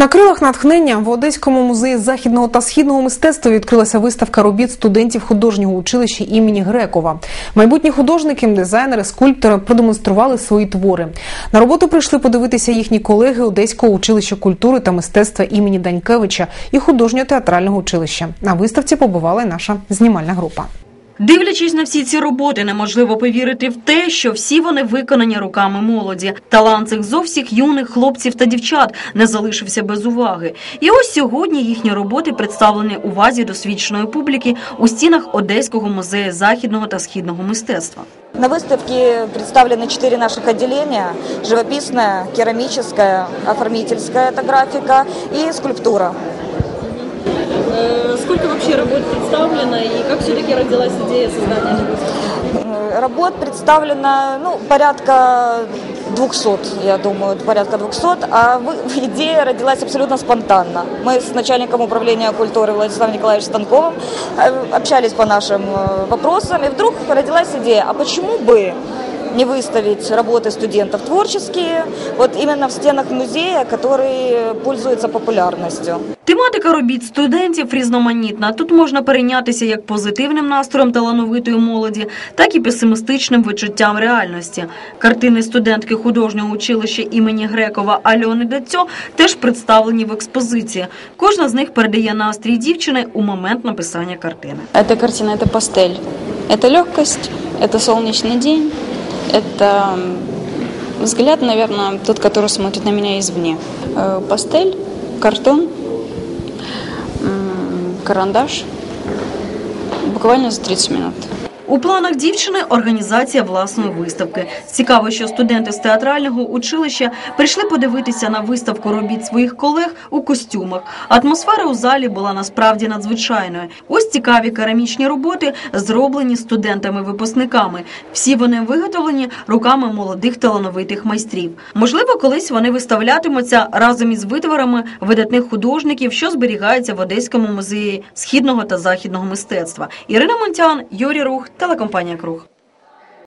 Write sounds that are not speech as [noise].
На крилах натхнення в Одеському музеї західного та східного мистецтва відкрилася виставка робіт студентів художнього училища імені Грекова. Майбутні художники, дизайнери, скульптори продемонстрували свої твори. На роботу прийшли подивитися їхні колеги Одеського училища культури та мистецтва імені Данькевича і художнього театрального училища. На виставці побувала й наша знімальна група. Дивлячись на всі ці роботи, неможливо повірити в те, що всі вони виконані руками молоді. Талант цих зовсім юних хлопців та дівчат не залишився без уваги. І ось сьогодні їхні роботи представлені увазі досвідченої публіки у стінах Одеського музею західного та східного мистецтва. На выставке представлены четыре наших отделения. Живописная, керамическая, оформительская это графика и скульптура. Э, Сколько вообще работ представлено и как Все-таки родилась идея создания выставки? Э, Работ представлено ну, порядка 200, я думаю, порядка 200, а [laughs] идея родилась абсолютно спонтанно. Мы с начальником управления культуры Владиславом Николаевичем Станковым э, общались по нашим э, вопросам, и вдруг родилась идея, а почему бы не выставить работы студентов творческие вот именно в стенах музея, который пользуется популярностью. Тематика робіт студентів різноманітна. Тут можна перейнятися як позитивним настроєм талановитої молоді, так і песимістичним відчуттям реальності. Картини студентки художнього училища імені Грекова Альони Дацьо теж представлені в експозиції. Кожна з них передає настрій дівчини у момент написання картини. Эта картина – это пастель. Это легкость, это солнечный день, это м, взгляд, наверное, тот, который смотрит на меня извне. Э, Пастель, картон, м, карандаш. Буквально за 30 минут. У планах дівчини організація власної виставки. Цікаво, що студенти з театрального училища прийшли подивитися на виставку робіт своїх колег у костюмах. Атмосфера у залі була насправді надзвичайною. Ось цікаві керамічні роботи, зроблені студентами-випускниками. Всі вони виготовлені руками молодих талановитих майстрів. Можливо, колись вони виставлятимуться разом із витворами видатних художників, що зберігаються в Одеському музеї східного та західного мистецтва. Ірина Монтян, Юрій Рух, телекомпанія Круг.